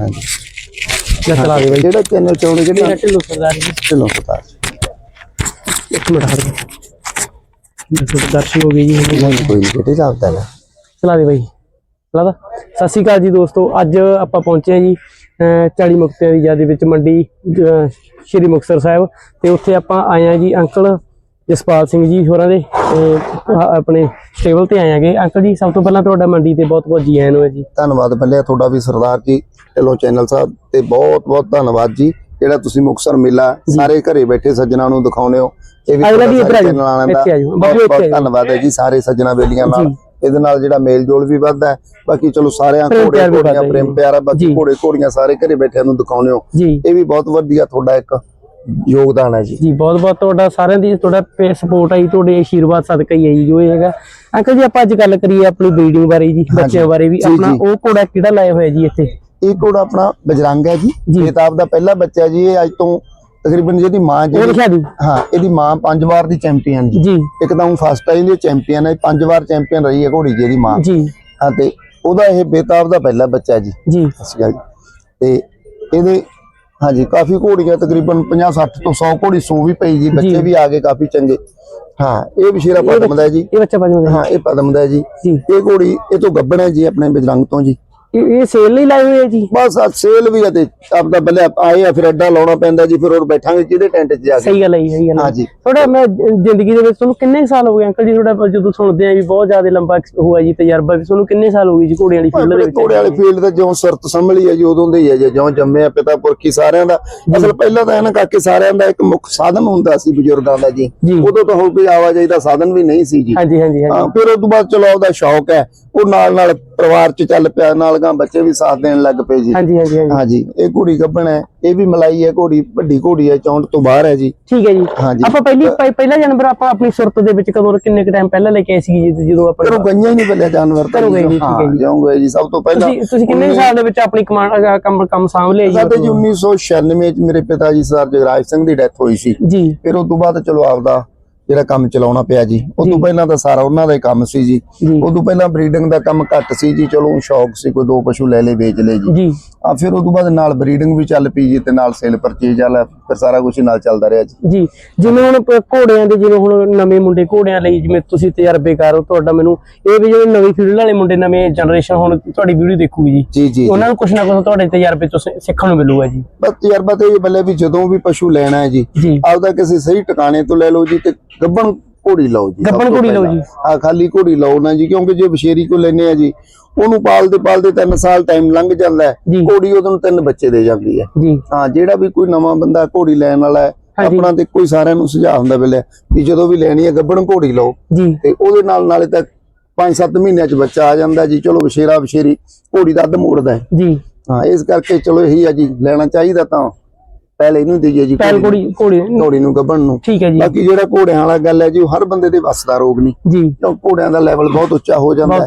ਹਾਂਜੀ। ਜਾਂ ਚਲਾ ਦੇ ਬਾਈ ਜਿਹੜਾ ਚੈਨਲ ਚਾਹੁੰਦੇ ਮੇਰਾ ਜਿਹੜੇ ਢਿੱਲੋਂ ਸਰਦਾਰ ਜੀ। ਢਿੱਲੋਂ ਸਰਦਾਰ ਇੱਕ ਮਿੰਟ ਹਟ ਦੇਖੋ ਦਰਸ਼ਨ ਹੋ ਗਏ ਜੀ। ਹੁਣ ਨਹੀਂ ਕੋਈ ਨਹੀਂ ਕਿਤੇ ਜਾਪਦਾ ਹੈ ਚਲਾ ਦੇ ਬਾਈ। ਚਲਾ ਦਾ। ਸਤਿ ਸ਼੍ਰੀ ਅਕਾਲ ਜੀ ਦੋਸਤੋ ਅੱਜ ਆਪਾਂ ਪਹੁੰਚੇ ਹਾਂ ਜੀ ਅਹ 40 ਮੁਕਤਿਆਂ ਦੀ ਯਾਦ ਵਿੱਚ ਮੰਡੀ ਸ਼੍ਰੀ ਮੁਕਤਸਰ ਸਾਹਿਬ। ਤੇ ਉੱਥੇ ਆਪਾਂ ਆਏ ਹਾਂ ਜੀ ਅੰਕਲ ਜਸਪਾਲ ਸਿੰਘ ਜੀ ਹੋਰਾਂ ਦੇ ਆਪਣੇ ਸਟੇਬਲ ਤੇ ਆਏ ਆਂਗੇ ਅੰਕਲ ਜੀ ਸਭ ਤੋਂ ਪਹਿਲਾਂ ਤੁਹਾਡਾ ਮੰਡੀ ਤੇ ਬਹੁਤ ਬਹੁਤ ਜੀ ਆਇਆਂ ਨੂੰ ਜੀ ਧੰਨਵਾਦ ਬੱਲੇ ਤੁਹਾਡਾ ਵੀ ਸਰਦਾਰ ਜੀ ਢਿੱਲੋਂ ਚੈਨਲ ਸਾਹਿਬ ਤੇ ਬਹੁਤ ਬਹੁਤ ਧੰਨਵਾਦ ਜੀ ਜਿਹੜਾ ਤੁਸੀਂ ਮੁਕਸਰ ਮੇਲਾ ਸਾਰੇ ਘਰੇ ਬੈਠੇ ਸੱਜਣਾ ਨੂੰ ਦਿਖਾਉਨੇ ਹੋ ਇਹ ਵੀ ਅਗਲਾ ਵੀ ਇੱਥੇ ਆ ਜਾਓ, ਬਹੁਤ। ਧੰਨਵਾਦ ਹੈ ਜੀ ਸਾਰੇ ਸੱਜਣਾ ਬੇਲੀਆਂ ਨਾਲ। ਇਹਦੇ ਨਾਲ ਜਿਹੜਾ ਮੇਲ ਜੋਲ ਵੀ ਵੱਧਦਾ ਹੈ ਬਾਕੀ ਚਲੋ ਸਾਰਿਆਂ ਘੋੜੇ ਘੋੜੀਆਂ ਪ੍ਰੇਮ। ਪਿਆਰ ਬਾਕੀ। ਘੋੜੇ ਘੋੜੀਆਂ ਸਾਰੇ ਘਰੇ ਬੈਠਿਆਂ ਨੂੰ ਦਿਖਾਉਨੇ ਹੋ ਇਹ ਵੀ ਬਹੁਤ ਵਧੀਆ ਤੁਹਾਡਾ ਇੱਕ ਯੋਗਦਾਨ ਹੈ ਜੀ। ਜੀ ਬਹੁਤ ਬਹੁਤ ਤੁਹਾਡਾ ਸਾਰਿਆਂ ਦੀ ਤੁਹਾਡਾ ਸਪੋਰਟ ਆਈ ਤੁਹਾਡੇ ਆਸ਼ੀਰਵਾਦ ਸਦਕਾ ਹੀ ਹੈ ਜੀ ਹੈਗਾ। ਅੰਕਲ ਜੀ ਆਪਾਂ ਅੱਜ ਗੱਲ ਕਰੀਏ ਆਪਣੀ ਬਰੀਡਿੰਗ ਬਾਰੇ ਜੀ ਬੱਚਿਆਂ ਬਾਰੇ ਵੀ। ਆਪਣਾ। ਉਹ ਘੋੜਾ ਕਿਹੜਾ ਲਾਇਆ ਹੋਇਆ ਜੀ ਇੱਥੇ? ਇਹ ਘੋੜਾ ਆਪਣਾ ਬਜਰੰਗ ਹੈ ਜੀ। ਬੇਤਾਬ ਦਾ ਪਹਿਲਾ ਬੱਚਾ ਜੀ ਇਹ ਅੱਜ ਤੋਂ ਤਕਰੀਬਨ ਜਿਹਦੀ ਮਾਂ ਜਿਹੜੀ ਹਾਂ ਇਹਦੀ ਮਾਂ ਪੰਜ ਵਾਰ ਦੀ ਚੈਂਪੀਅਨ ਜੀ। ਜੀ। ਇੱਕ ਤਾਂ ਉਹ ਫਸਟ ਟਾਈਮ ਦੀ ਚੈਂਪੀਅਨ ਹੈ ਪੰਜ ਵਾਰ ਚੈਂਪੀਅਨ ਰਹੀ ਹੈ ਘੋੜੀ ਜੀ ਇਹਦੀ ਮਾਂ। ਜੀ। ਹਾਂ ਤੇ ਉਹਦਾ ਇਹ ਬੇਤਾਬ ਦਾ ਪਹਿਲਾ ਬੱਚਾ ਜੀ। ਜੀ। ਸਤਿ ਸ਼੍ਰੀ ਅਕਾਲ ਜੀ। ਤੇ ਇਹਦੇ ਹਾਂਜੀ ਕਾਫੀ ਘੋੜੀਆਂ ਤਕਰੀਬਨ 50 60 ਤੋਂ 100 ਘੋੜੀ ਸੂ ਵੀ ਪਈ ਜੀ ਬੱਚੇ ਵੀ ਆ ਗਏ ਕਾਫੀ ਚੰਗੇ। ਹਾਂ ਇਹ ਵਿਸ਼ੇਰਾ ਪਦਮ ਦਾ ਹੈ ਜੀ। ਇਹ ਬੱਚਾ ਦਾ ਹਾਂ। ਇਹ ਪਦਮ ਦਾ ਜੀ। ਇਹ ਘੋੜੀ ਇਹ ਤੋਂ ਗੱਬਣ ਹੈ ਜੀ ਆਪਣੇ ਬਜਰੰਗ ਤੋਂ ਜੀ। ਇਹ ਸੇਲ ਲਈ ਲਾਏ ਹੋਏ ਆ ਜੀ? ਬਸ ਆ ਸੇਲ ਵੀ ਹੈ ਤੇ ਆਪਦਾ ਬੱਲੇ ਆਏ ਆ ਫਿਰ ਅੱਡਾ ਲਾਉਣਾ ਪੈਂਦਾ ਜੀ ਫਿਰ ਉਹ ਬੈਠਾਂਗੇ ਜਿਹਦੇ ਟੈਂਟ 'ਚ ਜਾ ਕੇ? ਸਹੀ ਗੱਲ ਹੈ ਜੀ, ਸਹੀ ਗੱਲ ਹੈ ਹਾਂਜੀ। ਤੁਹਾਡਾ ਮੈਂ ਜ- ਜ਼ਿੰਦਗੀ ਦੇ ਵਿੱਚ ਤੁਹਾਨੂੰ ਕਿੰਨੇ ਸਾਲ ਹੋ ਗਏ ਅੰਕਲ ਜੀ? ਤੁਹਾਡਾ ਜਦੋਂ ਸੁਣਦੇ ਆ ਵੀ ਬਹੁਤ ਜ਼ਿਆਦਾ ਲੰਬਾ ਹੋਇਆ ਜੀ ਤਜਰਬਾ ਵੀ ਤੁਹਾਨੂੰ ਕਿੰਨੇ ਸਾਲ ਹੋ ਗਏ ਜੀ ਘੋੜਿਆਂ ਵਾਲੀ ਫੀਲਡ ਦੇ ਵਿੱਚ? ਘੋੜੇ ਵਾਲੇ ਫੀਲਡ ਤੇ ਜਿਉਂ ਸੁਰਤ ਸੰਭਲੀ ਹੈ ਜੀ ਉਦੋਂ ਦੇ ਹੀ ਹੈ ਜੀ ਜਿਉਂ ਜੰਮੇ ਆ ਪਿਤਾ ਪੁਰਖੀ ਸਾਰਿਆਂ ਦਾ। ਅਸਲ ਪਹਿਲਾਂ ਤਾਂ ਇਹਨਾਂ ਕਾਕੇ ਸਾਰਿਆਂ ਦਾ ਇੱਕ ਮੁੱਖ ਸਾਧਨ ਹੁੰਦਾ ਸੀ ਬਜ਼ੁਰਗਾਂ ਦਾ ਜੀ। ਜੀ। ਉਦੋਂ ਤਾਂ ਹੋਰ ਕੋਈ ਆਵਾਜਾਈ ਦਾ ਸਾਧਨ ਵੀ ਨਹੀਂ ਸੀ ਜੀ। ਹਾਂਜੀ ਹਾਂਜੀ ਹਾਂਜੀ। ਹਾਂ ਫਿਰ ਉਸ ਤੋਂ ਬਾਅਦ ਚਲੋ ਉਹਦਾ ਸ਼ੌਕ ਹੈ ਉਹ ਨਾਲ ਨਾਲ ਪਰਿਵਾਰ ਚ ਚੱਲ ਪਿਆ ਨਾਲ ਗਾਂ ਬੱਚੇ ਵੀ ਸਾਥ ਦੇਣ ਲੱਗ ਪਏ ਜੀ। ਹਾਂਜੀ ਹਾਂਜੀ ਹਾਂਜੀ। ਇਹ ਘੋੜੀ ਗੱਭਣ ਹੈ। ਇਹ ਵੀ ਮਲਾਈ ਹੈ ਘੋੜੀ ਵੱਡੀ ਘੋੜੀ ਹੈ ਚੌਂਟ ਤੋਂ ਬਾਹਰ ਹੈ ਜੀ। ਠੀਕ ਹੈ ਜੀ। ਹਾਂਜੀ। ਆਪਾਂ ਪਹਿਲੀ ਪਹਿ- ਪਹਿਲਾ ਜਾਨਵਰ ਆਪਾਂ ਆਪਣੀ ਸੁਰਤ ਦੇ ਵਿੱਚ ਕਦੋਂ ਕਿੰਨੇ ਕ ਟਾਈਮ ਪਹਿਲਾਂ ਲੈ ਕੇ ਆਏ ਸੀ ਜੀ ਜਦੋਂ ਆਪਾਂ ਘਰੋਂ ਗਈਆਂ ਹੀ ਨਹੀਂ ਬੱਲੇ ਜਾਨਵਰ ਤਾਂ ਘਰੋਂ ਗਏ ਠੀਕ ਹਾਂ ਜੀ। ਜਿਉਂ ਗਏ ਜੀ। ਸਭ ਤੋਂ ਪਹਿਲਾਂ ਤੁਸੀਂ ਤੁਸੀਂ ਕਿੰਨੇ ਸਾਲ ਦੇ ਵਿੱਚ ਆਪਣੀ ਕਮਾਂਡ ਕੰਮ ਕੰਮ ਸਾਂਭ ਲਿਆ ਜੀ ਸਾਡੇ ਜੀ 1996 ਚ ਮੇਰੇ ਪਿਤਾ ਜੀ ਸਰਦਾਰ ਜਗਰਾਜ ਸਿੰਘ ਦੀ ਡੈਥ ਹੋਈ ਸੀ। ਜੀ। ਫਿਰ ਉਸ ਤੋਂ ਬਾਅਦ ਚਲੋ ਆਪਦਾ ਜਿਹੜਾ ਕੰਮ ਚਲਾਉਣਾ ਪਿਆ ਜੀ ਉਸ ਤੋਂ ਪਹਿਲਾਂ ਤਾਂ ਸਾਰਾ ਉਹਨਾਂ ਦਾ ਹੀ ਕੰਮ ਸੀ ਜੀ। ਉਸ ਤੋਂ ਪਹਿਲਾਂ ਬਰੀਡਿੰਗ ਦਾ ਕੰਮ ਘੱਟ ਸੀ ਜੀ ਚਲੋ ਸ਼ੌਕ ਸੀ ਕੋਈ ਦੋ ਪਸ਼ੂ ਲੈ ਲੇ ਵੇਚ ਲਏ ਜੀ। ਆ ਫਿਰ ਉਸ ਤੋਂ ਬਾਅਦ ਨਾਲ ਬਰੀਡਿੰਗ ਵੀ ਚੱਲ ਪਈ ਜੀ ਤੇ ਨਾਲ ਸੇਲ ਪਰਚੇਜ ਵਾਲਾ ਫਿਰ ਸਾਰਾ ਕੁਝ ਨਾਲ ਚੱਲਦਾ ਰਿਹਾ ਜੀ। ਜੀ ਜਿਵੇਂ ਹੁਣ ਘੋੜਿਆਂ ਦੇ ਜਿਵੇਂ ਹੁਣ ਨਵੇਂ ਮੁੰਡੇ ਘੋੜਿਆਂ ਲਈ ਜਿਵੇਂ ਤੁਸੀਂ ਤਜਰਬੇਕਾਰ ਹੋ ਤੁਹਾਡਾ ਮੈਨੂੰ ਇਹ ਵੀ ਜਿਹੜੇ ਨਵੀਂ ਫੀਲਡ ਵਾਲੇ ਮੁੰਡੇ ਨਵੇਂ ਜਨਰੇਸ਼ਨ ਹੁਣ ਤੁਹਾਡੀ ਵੀਡੀਓ ਦੇਖੂਗੀ ਜੀ। ਜੀ ਉਹਨਾਂ ਨੂੰ ਕੁਛ ਨਾ ਕੁਛ ਤੁਹਾਡੇ ਤਜਰਬੇ ਤੋਂ ਸਿੱਖਣ ਨੂੰ ਮਿਲੂਗਾ ਜੀ। ਬਸ ਤਜਰਬਾ ਤੇ ਇਹ ਬੱਲੇ ਵੀ ਜਦੋਂ ਵੀ ਪਸ਼ੂ ਲੈਣਾ ਹੈ ਜੀ। ਆਪਦਾ ਕਿਸੇ ਸਹੀ ਟਿਕਾਣੇ ਤੋਂ ਲੈ ਲਓ ਜੀ ਤੇ ਗੱਬਣ ਘੋੜੀ ਲਓ ਜੀ ਤੋਂ ਘੋੜੀ ਲਓ। ਜੀ। ਹਾਂ ਖਾਲੀ ਘੋੜੀ ਲਓ ਨਾ ਜੀ ਕਿਉਂਕਿ ਜੇ ਬਸ਼ੇਰੀ ਕੋ ਲੈਨੇ ਆ ਜੀ ਉਹਨੂੰ ਪਾਲਦੇ ਪਾਲਦੇ 3 ਸਾਲ ਟਾਈਮ ਲੰਘ ਜਾਂਦਾ ਹੈ। ਘੋੜੀ ਉਹਨੂੰ ਤਿੰਨ ਬੱਚੇ ਦੇ ਜਾਂਦੀ ਹੈ ਹਾਂ ਜਿਹੜਾ ਵੀ ਕੋਈ ਨਵਾਂ ਬੰਦਾ ਘੋੜੀ ਲੈਣ ਵਾਲਾ ਹੈ। ਆਪਣਾ ਤੇ ਕੋਈ ਸਾਰਿਆਂ ਨੂੰ ਸੁਝਾਅ ਹੁੰਦਾ ਬਿਲੇ ਵੀ ਜਦੋਂ ਵੀ ਲੈਣੀ ਹੈ ਗੱਬਣ ਘੋੜੀ ਲਓ ਤੇ ਉਹਦੇ ਨਾਲ ਨਾਲੇ ਤਾਂ 5-7 ਮਹੀਨਿਆਂ ਚ ਬੱਚਾ ਆ ਜਾਂਦਾ ਜੀ ਚਲੋ ਬਸ਼ੇਰਾ ਬਸ਼ੇਰੀ ਘੋੜੀ ਦਾ ਅੱਧ ਮੋੜਦਾ ਹੈ ਜੀ ਹਾਂ ਇਸ ਕਰਕੇ ਚਲੋ ਇਹੀ ਆ ਜੀ ਲੈਣਾ ਚਾਹੀਦਾ ਤਾਂ ਪਹਿਲੇ ਇਹਨੂੰ ਦਈਏ ਜੀ ਪੈਲ ਘੋੜੀ ਘੋੜੀ ਨੂੰ, ਘੋੜੀ ਨੂੰ ਗੱਬਣ ਨੂੰ। ਠੀਕ ਹੈ ਜੀ। ਬਾਕੀ ਜਿਹੜਾ ਘੋੜਿਆਂ ਵਾਲਾ ਗੱਲ ਹੈ ਜੀ ਹਰ ਬੰਦੇ ਦੇ ਵੱਸ ਦਾ ਰੋਗ ਨਹੀਂ। ਜੀ। ਘੋੜਿਆਂ ਦਾ ਲੈਵਲ ਬਹੁਤ ਉੱਚਾ ਹੋ ਜਾਂਦਾ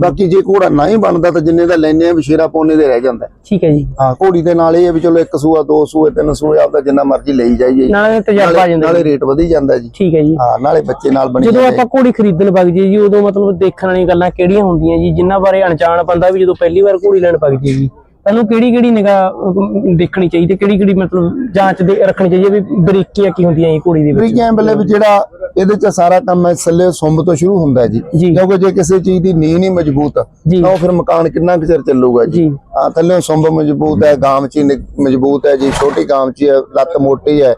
ਬਾਕੀ ਜੇ ਘੋੜਾ ਨਹੀਂ ਬਣਦਾ ਤਾਂ ਜਿੰਨੇ ਦਾ ਲੈਨੇ ਆ ਵਿਸ਼ੇਰਾ ਪੋਨੇ ਦੇ ਰਹਿ ਜਾਂਦਾ। ਠੀਕ ਹੈ ਜੀ। ਹਾਂ ਘੋੜੀ ਦੇ ਨਾਲ ਇਹ ਹੈ ਵੀ ਚਲੋ ਇੱਕ ਸੂਆ ਦੋ ਸੂਏ ਤਿੰਨ ਸੂਏ ਆਪਦਾ ਜਿੰਨਾ ਮਰਜ਼ੀ ਲਈ ਜਾਈਏ। ਨਾਲੇ ਤਜਰਬਾ ਆ ਜਾਂਦਾ ਨਾਲੇ। ਰੇਟ ਵਧੀ ਜਾਂਦਾ ਜੀ। ਠੀਕ ਹੈ ਜੀ। ਹਾਂ ਨਾਲੇ ਬੱਚੇ ਨਾਲ ਬਣੀ ਜਦੋਂ ਆਪਾਂ ਘੋੜੀ ਖਰੀਦਣ ਵਗ ਜੀ ਉਦੋਂ ਮਤਲਬ ਦੇਖਣ ਵਾਲੀਆਂ ਗੱਲਾਂ ਕਿਹੜੀਆਂ ਹੁੰਦੀਆਂ ਜੀ ਜਿਨ੍ਹਾਂ ਬਾਰੇ ਅਣਜਾਣ ਬੰਦਾ ਵੀ ਜਦੋਂ ਪਹਿਲੀ ਵਾਰ ਘੋੜੀ ਲੈਣ ਵਗ ਜੀ। ਤੁਹਾਨੂੰ ਕਿਹੜੀ ਕਿਹੜੀ ਨਿਗਾਹ ਦੇਖਣੀ ਚਾਹੀਦੀ ਕਿਹੜੀ ਕਿਹੜੀ ਮਤਲਬ ਜਾਂਚ ਦੇ ਰੱਖਣੀ ਚਾਹੀਦੀ ਵੀ ਬਰੀਕੀਆਂ ਕੀ ਹੁੰਦੀਆਂ ਜੀ ਘੋੜੀ ਦੇ ਵਿੱਚ? ਬਰੀਕੀਆਂ ਬੱਲੇ ਵੀ ਜਿਹੜਾ ਇਹਦੇ ਚ ਸਾਰਾ ਕੰਮ ਹੈ ਥੱਲੇ ਸੁੰਬ ਤੋਂ ਸ਼ੁਰੂ ਹੁੰਦਾ ਜੀ। ਕਿਉਂਕਿ ਜੇ ਕਿਸੇ ਚੀਜ਼ ਦੀ ਨੀਂਹ ਨਹੀਂ ਮਜ਼ਬੂਤ ਤਾਂ ਉਹ ਫਿਰ ਮਕਾਨ ਕਿੰਨਾ ਕੁ ਚਿਰ ਚੱਲੂਗਾ ਜੀ। ਆ ਥੱਲੇ ਸੁੰਬ ਮਜ਼ਬੂਤ ਹੈ ਗਾਮਚੀ ਮਜ਼ਬੂਤ ਹੈ ਜੀ ਛੋਟੀ ਗਾਮਚੀ ਹੈ ਲੱਤ ਮੋਟੀ ਹੈ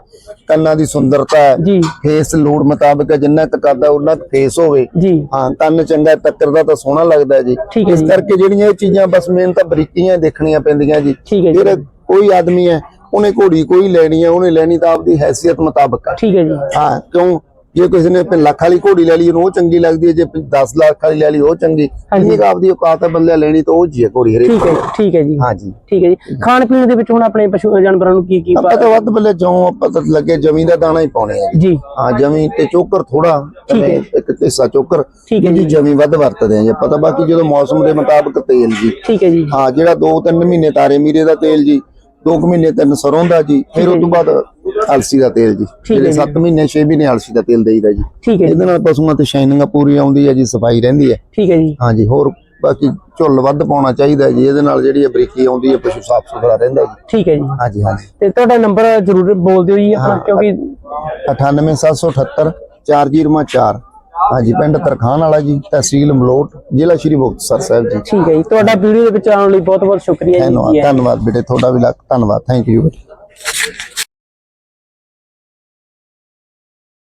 ਕੰਨਾਂ ਦੀ ਸੁੰਦਰਤਾ ਹੈ। ਫੇਸ ਲੋੜ ਮੁਤਾਬਕ ਹੈ, ਜਿੰਨਾ ਕੁ ਕਰਦਾ ਉਹਨਾਂ ਫੇਸ ਹੋਵੇ। ਜੀ। ਹਾਂ ਕੰਨ ਚੰਗਾ ਟੱਕਰਦਾ ਤਾਂ ਸੋਹਣਾ ਲੱਗਦਾ ਜੀ। ਇਸ। ਕਰਕੇ ਜਿਹੜੀਆਂ ਇਹ ਚੀਜ਼ਾਂ ਬਸ ਮੇਨ ਤਾਂ ਬਰੀਕੀਆਂ ਦੇਖਣੀਆਂ ਪੈਂਦੀਆਂ ਜੀ। ਠੀਕ ਹੈ ਜੀ। ਫਿਰ ਕੋਈ ਆਦਮੀ ਹੈ ਉਹਨੇ ਘੋੜੀ ਕੋਈ ਲੈਣੀ ਹੈ ਉਹਨੇ ਲੈਣੀ ਤਾਂ ਆਪਦੀ ਹੈਸੀਅਤ ਮੁਤਾਬਕ ਠੀਕ ਹੈ ਜੀ। ਹਾਂ ਕਿਉਂ? ਜੇ ਕਿਸੇ ਨੇ ਲੱਖ ਵਾਲੀ ਘੋੜੀ ਲੈ ਲਈ ਉਹ ਚੰਗੀ ਲੱਗਦੀ ਹੈ ਜੇ 10 ਲੱਖ ਵਾਲੀ ਲੈ ਲਈ ਉਹ ਚੰਗੀ। ਜਿੰਨੀ ਕੁ ਆਪਦੀ ਔਕਾਤ ਹੈ ਬੰਦੇ ਲੈਣੀ ਤਾਂ ਉਹ ਜੀ ਹੈ ਘੋੜੀ ਹਰੇਕ ਠੀਕ ਹੈ ਠੀਕ ਹੈ ਜੀ। ਹਾਂਜੀ। ਠੀਕ ਹੈ ਜੀ। ਖਾਣ ਪੀਣ ਦੇ ਵਿੱਚ ਹੁਣ ਆਪਣੇ ਪਸ਼ੂ ਜਾਨਵਰਾਂ ਨੂੰ ਕੀ ਕੀ ਆਪਾਂ ਤਾਂ ਵੱਧ ਬੱਲੇ ਜੋਂ ਆਪਾਂ ਤਾਂ ਲੱਗੇ ਜਮੀ ਦਾ ਦਾਣਾ ਹੀ ਪਾਉਣੇ ਆ। ਜੀ। ਹਾਂ ਜਮੀ ਤੇ ਚੋਕਰ ਥੋੜਾ। ਇੱਕ ਹਿੱਸਾ ਚੋਕਰ ਜੀ ਜੀ। ਜਮੀ ਵੱਧ ਵਰਤਦੇ ਆ ਜੀ। ਪਤਾ ਬਾਕੀ ਜਦੋਂ ਮੌਸਮ ਦੇ ਮੁਤਾਬਕ ਤੇਲ ਜੀ। ਠੀਕ ਹੈ ਜੀ। ਹਾਂ ਜਿਹੜਾ 2-3 ਮਹੀਨੇ ਤਾਰੇ ਮੀਰੇ ਦਾ ਤੇਲ ਜੀ 2 ਮਹੀਨੇ ਤਿੰਨ ਸਰੋਂ ਦਾ ਜੀ ਫਿਰ ਉਸ ਤੋਂ ਬਾਅਦ ਅਲਸੀ ਦਾ ਤੇਲ ਜੀ। ਜਿਹੜੇ ਜੀ। 7 ਮਹੀਨੇ 6 ਮਹੀਨੇ ਅਲਸੀ ਦਾ ਤੇਲ ਦੇਈਦਾ ਜੀ। ਇਹਦੇ ਨਾਲ ਪਸ਼ੂਆਂ ਤੇ ਸ਼ਾਈਨਿੰਗ ਪੂਰੀ ਆਉਂਦੀ ਹੈ ਜੀ ਸਫ਼ਾਈ ਰਹਿੰਦੀ ਹੈ। ਠੀਕ ਹੈ ਜੀ। ਹਾਂਜੀ ਹੋਰ ਬਾਕੀ ਝੁੱਲ ਵੱਧ ਪਾਉਣਾ ਚਾਹੀਦਾ ਜੀ ਇਹਦੇ ਨਾਲ ਜਿਹੜੀ ਬਰੀਕੀ ਆਉਂਦੀ ਹੈ ਪਸ਼ੂ ਸਾਫ਼ ਸੁਥਰਾ ਰਹਿੰਦਾ ਜੀ। ਠੀਕ ਹੈ ਜੀ। ਹਾਂਜੀ ਹਾਂਜੀ। ਤੇ ਤੁਹਾਡਾ ਨੰਬਰ ਜ਼ਰੂਰ ਬੋਲ ਦਿਓ ਜੀ ਆਪਣਾ ਕਿਉਂਕਿ 98778 4004 ਹਾਂਜੀ ਪਿੰਡ ਤਰਖਾਨ ਵਾਲਾ ਜੀ ਤਹਿਸੀਲ ਮਲੋਟ ਜ਼ਿਲ੍ਹਾ ਸ਼੍ਰੀ ਮੁਕਤਸਰ ਸਾਹਿਬ ਜੀ। ਠੀਕ ਹੈ ਜੀ ਤੁਹਾਡਾ ਵੀਡੀਓ ਦੇ ਵਿੱਚ ਆਉਣ ਲਈ ਬਹੁਤ ਬਹੁਤ ਸ਼ੁਕਰੀਆ ਜੀ। ਧੰਨਵਾਦ। ਧੰਨਵਾਦ ਬੇਟੇ ਤੁਹਾਡਾ ਵੀ ਲੱਖ ਧੰਨਵਾਦ। Thank you